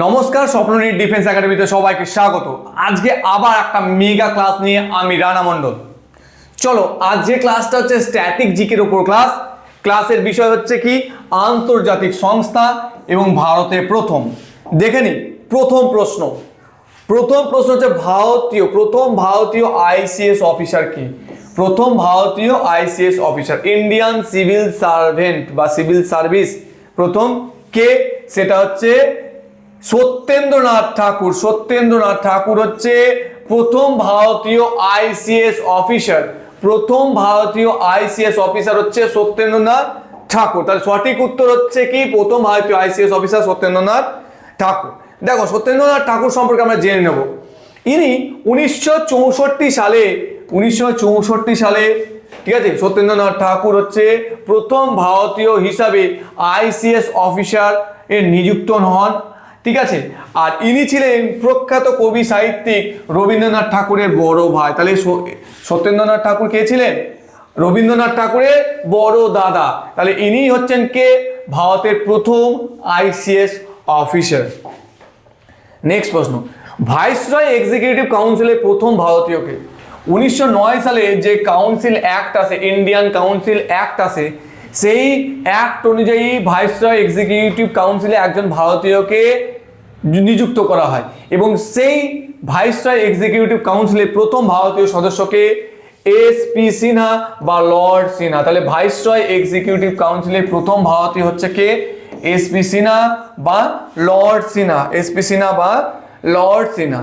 নমস্কার স্বপ্ননীর ডিফেন্স একাডেমিতে সবাইকে স্বাগত। আজকে আবার একটা মেগা ক্লাস নিয়ে আমি রানা মণ্ডল। চলো, আজ যে ক্লাসটা হচ্ছে স্ট্যাটিক জিকের উপর ক্লাস ক্লাসের বিষয় হচ্ছে কি? আন্তর্জাতিক সংস্থা এবং ভারতে প্রথম। দেখে নি, প্রথম প্রশ্ন। প্রথম প্রশ্ন হচ্ছে ভারতীয়, প্রথম ভারতীয় আইসিএস অফিসার কি? প্রথম ভারতীয় ICS officer Indian civil servant বা সিভিল সার্ভিস প্রথম কে? সেটা হচ্ছে সত্যেন্দ্রনাথ ঠাকুর সত্যেন্দ্রনাথ ঠাকুর হচ্ছে প্রথম ভারতীয় আইসিএস অফিসার। প্রথম ভারতীয় আইসিএস অফিসার হচ্ছে সত্যেন্দ্রনাথ ঠাকুর। তাহলে সঠিক উত্তর হচ্ছে কি? প্রথম ভারতীয় আইসিএস অফিসার সত্যেন্দ্রনাথ ঠাকুর। দেখো, সত্যেন্দ্রনাথ ঠাকুর সম্পর্কে আমরা জেনে নেব। ইনি উনিশশো চৌষট্টি সালে, উনিশশো চৌষট্টি সালে, ঠিক আছে? সত্যেন্দ্রনাথ ঠাকুর হচ্ছে প্রথম ভারতীয় হিসাবে আইসিএস অফিসার এর নিযুক্ত হন। ঠিক আছে? আর ইনি ছিলেন প্রখ্যাত কবি সাহিত্যিক রবীন্দ্রনাথ ঠাকুরের বড় ভাই। তাহলে সত্যেন্দ্রনাথ ঠাকুর কে ছিলেন? রবীন্দ্রনাথ ঠাকুরের বড় দাদা। তাহলে ইনি হচ্ছেন কে? ভারতের প্রথম আইসিএস অফিসার। নেক্সট প্রশ্ন। ভাইসরয় এক্সিকিউটিভ কাউন্সিলের প্রথম ভারতীয়কে উনিশশো নয় সালে যে কাউন্সিল অ্যাক্ট আছে ইন্ডিয়ান কাউন্সিল অ্যাক্ট আছে, সেই অ্যাক্ট অনুযায়ী ভাইসরয় এক্সিকিউটিভ কাউন্সিলে একজন ভারতীয়কে নিযুক্ত করা হয়। এবং সেই ভাইসরয় এক্সিকিউটিভ কাউন্সিলের প্রথম ভারতীয় সদস্যকে এস পি সিনহা বা লর্ড সিনহা, তাহলে ভাইসরয় এক্সিকিউটিভ কাউন্সিলের প্রথম ভারতীয় হচ্ছে কে? এস পি সিনহা বা lord Sinha. S P Sinha বা লর্ড সিনহা।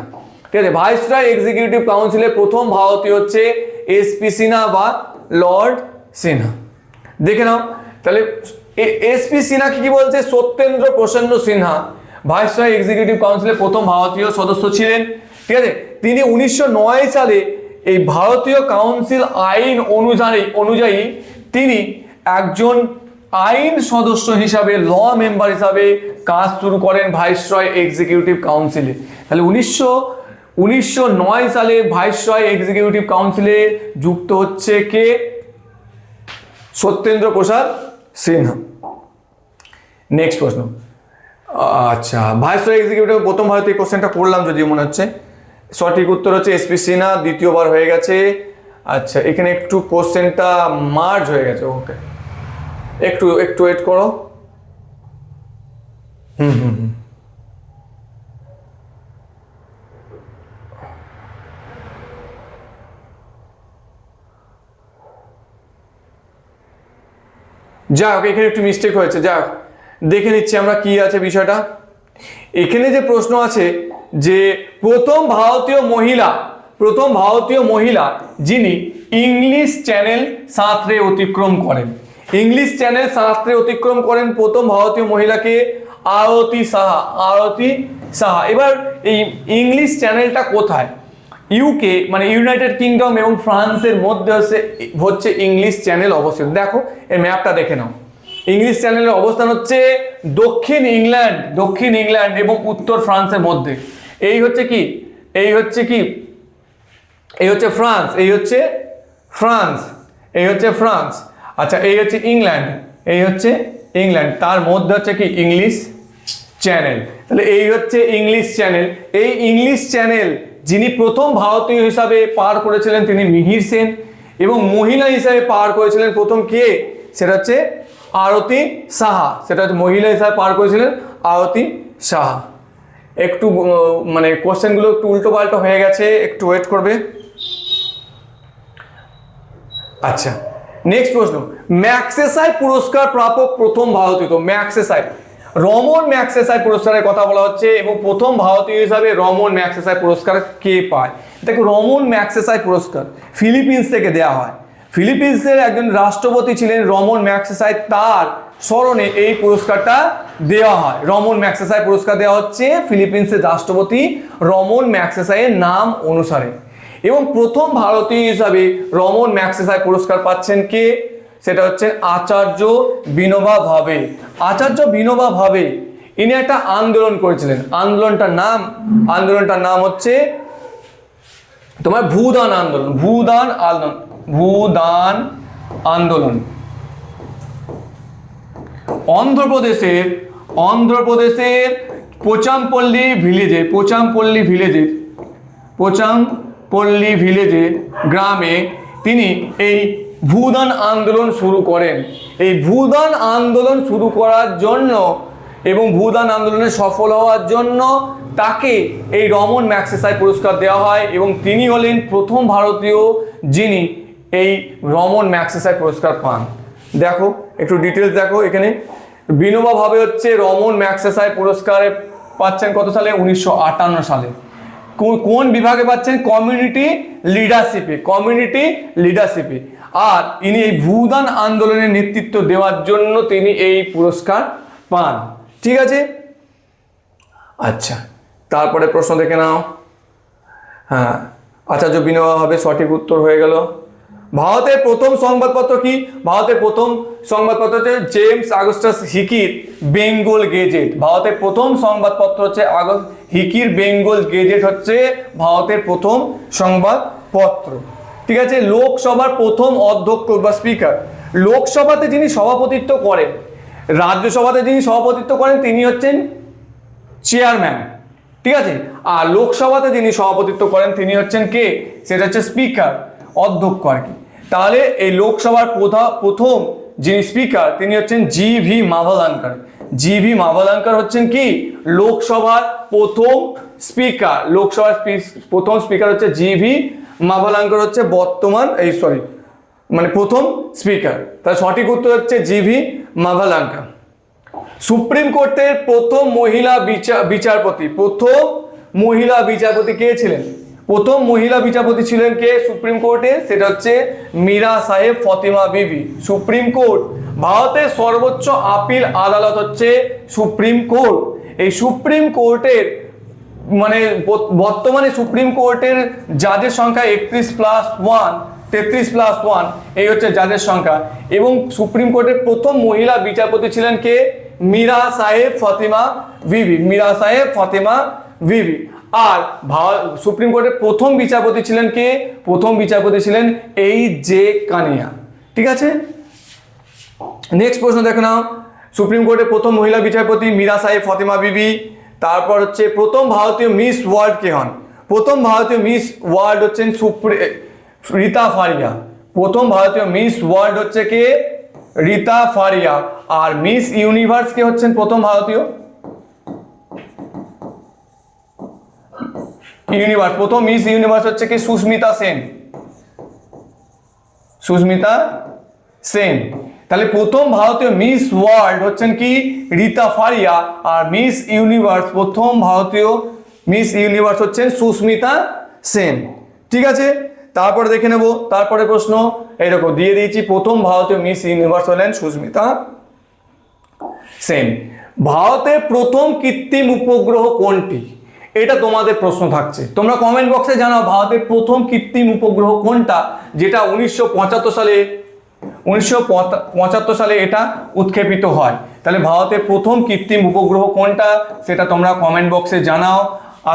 ঠিক আছে ভাইসরয় এক্সিকিউটিভ কাউন্সিলের প্রথম ভারতীয় হচ্ছে এস পি সিনহা বা লর্ড সিনহা। দেখে নাও, তাহলে এস পি সিনহা কি কি বলছে? সত্যেন্দ্র প্রসন্ন সিনহা। ভাইসরয় এক্সিকিউটিভ কাউন্সিলের প্রথম ভারতীয় সদস্য ছিলেন। ঠিক আছে? তিনি উনিশশো নয় সালে এই ভারতীয় কাউন্সিল আইন অনুযায়ী অনুযায়ী তিনি একজন আইন সদস্য হিসাবে ল মেম্বার হিসাবে কাজ শুরু করেন ভাইসরয় এক্সিকিউটিভ কাউন্সিলে তাহলে উনিশশো উনিশশো সালে ভাইসরয় এক্সিকিউটিভ কাউন্সিলে যুক্ত হচ্ছে কে? সত্যেন্দ্র প্রসাদ সিনহা। নেক্সট প্রশ্ন। আচ্ছা ভাইসরয় এক্সিকিউটিভ প্রথম ভারতীয় কোশ্চেনটা করলাম যদি মনে হচ্ছে। সঠিক উত্তর হচ্ছে এসপি সিনহা দ্বিতীয়বার হয়ে গেছে। আচ্ছা এখানে একটু কোশ্চেনটা মার্জ হয়ে গেছে ওকে একটু একটু ওয়েট করো। হুম হুম হুম। যাক, এখানে একটু মিস্টেক হয়েছে, যাক। দেখে নিচ্ছি আমরা কি আছে বিষয়টা। এখানে যে প্রশ্ন আছে যে প্রথম ভারতীয় মহিলা, প্রথম ভারতীয় মহিলা যিনি ইংলিশ চ্যানেল সাঁতরে অতিক্রম করেন। ইংলিশ চ্যানেল সাঁতরে অতিক্রম করেন প্রথম ভারতীয় মহিলাকে আরতি সাহা আরতি সাহা। এবার এই ইংলিশ চ্যানেলটা কোথায়? ইউকে মানে ইউনাইটেড কিংডম এবং ফ্রান্সের মধ্যে হচ্ছে হচ্ছে ইংলিশ চ্যানেল অবস্থিত। দেখো এই ম্যাপটা দেখে নাও। ইংলিশ চ্যানেলের অবস্থান হচ্ছে দক্ষিণ ইংল্যান্ড দক্ষিণ ইংল্যান্ড এবং উত্তর ফ্রান্সের মধ্যে। এই হচ্ছে কি? এই হচ্ছে কি? এই হচ্ছে ফ্রান্স, এই হচ্ছে ফ্রান্স, এই হচ্ছে ফ্রান্স। আচ্ছা এই হচ্ছে ইংল্যান্ড, এই হচ্ছে ইংল্যান্ড। তার মধ্যে হচ্ছে কি? English Channel. তাহলে এই হচ্ছে ইংলিশ চ্যানেল। এই ইংলিশ চ্যানেল যিনি প্রথম ভারতীয় হিসাবে পার করেছিলেন তিনি মিহির সেন এবং মহিলা হিসাবে পার করেছিলেন প্রথম কে? সেটা হচ্ছে আরতি সাহা, সেটা হচ্ছে মহিলা হিসাবে পার করেছিলেন আরতি সাহা। একটু মানে কোশ্চেনগুলো একটু উল্টো পাল্টো হয়ে গেছে, একটু ওয়েট করবে। আচ্ছা নেক্সট প্রশ্ন। ম্যাক্সেসাই পুরস্কার প্রাপক প্রথম ভারতীয়, তো ম্যাক্সেসাই। রমন ম্যাক্সেসাই পুরস্কারের কথা বলা হচ্ছে এবং প্রথম ভারতীয় হিসাবে রমন ম্যাক্সেসাই পুরস্কার কে পায়? দেখো, রমন ম্যাক্সেসাই পুরস্কার ফিলিপিন্স থেকে দেওয়া হয়। ফিলিপিন্সের একজন রাষ্ট্রপতি ছিলেন রমন ম্যাক্সেসাই। তার স্মরণে এই পুরস্কারটা দেওয়া হয়। রমন ম্যাক্সেসাই পুরস্কার দেওয়া হচ্ছে ফিলিপিন্সের রাষ্ট্রপতি রমন ম্যাক্সেসাইয়ের নাম অনুসারে। এবং প্রথম ভারতীয় হিসাবে রমন ম্যাক্সেসাই পুরস্কার পাচ্ছেন কে? সেটা হচ্ছে আচার্য বিনোবা ভাবে। আচার্য বিনোবা ভাবে, ইনি একটা আন্দোলন করেছিলেন। আন্দোলনটার নাম আন্দোলনটার নাম হচ্ছে তোমার ভূদান আন্দোলন ভূদান আন্দোলন। ভূদান আন্দোলন। অন্ধ্রপ্রদেশের অন্ধ্রপ্রদেশের পোচামপল্লী ভিলেজে পোচামপল্লী ভিলেজে পোচামপল্লী ভিলেজে গ্রামে তিনি এই ভূদান আন্দোলন শুরু করেন। এই ভূদান আন্দোলন শুরু করার জন্য এবং ভূদান আন্দোলনে সফল হওয়ার জন্য তাকে এই রমন ম্যাক্সেসাই পুরস্কার দেওয়া হয় এবং তিনি হলেন প্রথম ভারতীয় যিনি এই রমন ম্যাক্সেসাই পুরস্কার পান। দেখো, একটু ডিটেলস দেখো এখানে। বিনোবা ভাবে হচ্ছে রমন ম্যাক্সেসাই পুরস্কারে পাচ্ছেন কত সালে? উনিশশো আটান্ন সালে। কোন বিভাগে পাচ্ছেন? Community লিডারশিপে community লিডারশিপে। আর ইনি এই ভূদান আন্দোলনের নেতৃত্ব দেওয়ার জন্য তিনি এই পুরস্কার পান। ঠিক আছে? আচ্ছা তারপরে প্রশ্ন দেখে নাও। হ্যাঁ আচার্য বিনোবা হবে সঠিক উত্তর হয়ে গেল। ভারতের প্রথম সংবাদপত্র কি? ভারতের প্রথম সংবাদপত্র হচ্ছে জেমস আগস্টাস হিকির বেঙ্গল গেজেট। ভারতের প্রথম সংবাদপত্র হচ্ছে আগস্ট, হিকির বেঙ্গল গেজেট হচ্ছে ভারতের প্রথম সংবাদপত্র। ঠিক আছে? লোকসভার প্রথম অধ্যক্ষ বা স্পিকার। লোকসভাতে যিনি সভাপতিত্ব করেন, রাজ্যসভাতে যিনি সভাপতিত্ব করেন, তিনি হচ্ছেন চেয়ারম্যান। ঠিক আছে? আর লোকসভাতে যিনি সভাপতিত্ব করেন, তিনি হচ্ছেন কে? সেটা হচ্ছে স্পিকার। অধ্যক্ষ আর কি। তাহলে এই লোকসভার প্রথা- প্রথম যিনি স্পিকার তিনি হচ্ছেন জি ভি মাভালাঙ্কার জি ভি মাভালাঙ্কার হচ্ছেন কি? লোকসভার প্রথম স্পিকার লোকসভার প্রথম স্পিকার হচ্ছে জি ভি মাভালাঙ্কার হচ্ছে বর্তমান, এই সরি মানে প্রথম স্পিকার তার সঠিক উত্তর হচ্ছে জি ভি মাভালাঙ্কার সুপ্রিম কোর্টের প্রথম মহিলা বিচার বিচারপতি, প্রথম মহিলা বিচারপতি কে ছিলেন? প্রথম মহিলা বিচারপতি ছিলেন কে? সুপ্রিম কোর্টে? সেটা হচ্ছে মীরা সাহেব ফতিমা বিবি। সুপ্রিম কোর্ট, ভারতের সর্বোচ্চ আপিল আদালত হচ্ছে সুপ্রিম কোর্ট। এই সুপ্রিম কোর্টের মানে বর্তমানে সুপ্রিম কোর্টের জাজের সংখ্যা একত্রিশ প্লাস ওয়ান তেত্রিশ প্লাস ওয়ান এই হচ্ছে জাজের সংখ্যা। এবং সুপ্রিম কোর্টের প্রথম মহিলা বিচারপতি ছিলেন কে? মীরা সাহেব ফতিমা বিবি। মীরা সাহেব ফতিমা বিবি আর সুপ্রিম কোর্টের প্রথম বিচারপতি ছিলেন কে? প্রথম বিচারপতি ছিলেন এই জে কানিয়া। ঠিক আছে? নেক্সট প্রশ্ন দেখে নাও। সুপ্রিম কোর্টের প্রথম মহিলা বিচারপতি মীরা সাহেব, ফতিমা বিবি, তারপর হচ্ছে প্রথম ভারতীয় মিস ওয়ার্ল্ড কে হন? প্রথম ভারতীয় মিস ওয়ার্ল্ড হচ্ছেন সুপ্রি রীতা ফারিয়া। প্রথম ভারতীয় মিস ওয়ার্ল্ড হচ্ছে কে? রীতা ফারিয়া। আর মিস ইউনিভার্স কে হচ্ছেন প্রথম ভারতীয়? ইউনিভার্স প্রথম মিস ইউনিভার্স হচ্ছে কি সুস্মিতা সেন। সুস্মিতা সেন। তাহলে প্রথম ভারতীয় মিস ওয়ার্ল্ড হচ্ছেন কি রীতা ফারিয়া আর মিস ইউনিভার্স প্রথম ভারতীয় মিস ইউনিভার্স হচ্ছেন সুস্মিতা সেন। ঠিক আছে? তারপরে দেখে নেব, তারপরে প্রশ্ন। এইরকম দিয়ে দিয়েছি, প্রথম ভারতীয় মিস ইউনিভার্স হলেন সুস্মিতা সেন। ভারতের প্রথম কৃত্রিম উপগ্রহ কোনটি? এটা তোমাদের প্রশ্ন থাকছে। তোমরা কমেন্ট বক্সে জানাও ভারতের প্রথম কৃত্রিম উপগ্রহ কোনটা, যেটা উনিশশো পঁচাত্তর সালে, উনিশশো পঁচাত্তর সালে এটা উৎক্ষেপিত হয়। তাহলে ভারতের প্রথম কৃত্রিম উপগ্রহ কোনটা, সেটা তোমরা কমেন্ট বক্সে জানাও।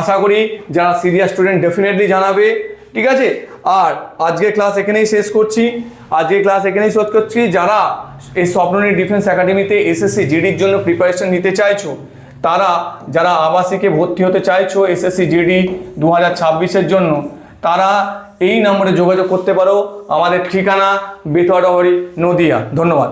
আশা করি যারা সিরিয়াস স্টুডেন্ট ডেফিনেটলি জানাবে, ঠিক আছে? আর আজকের ক্লাস এখানেই শেষ করছি। আজকের ক্লাস এখানেই শেষ করছি। যারা এই স্বপ্ননী ডিফেন্স একাডেমিতে এসএসসি জিডির জন্য প্রিপারেশন নিতে চাইছো তারা যারা আবাসিকে ভর্তি হতে চাইছো, এসএসসি জিডি দু হাজার ছাব্বিশের জন্য, তারা এই নম্বরে যোগাযোগ করতে পারো। আমাদের ঠিকানা বেতোয়াডহরি নদিয়া। ধন্যবাদ।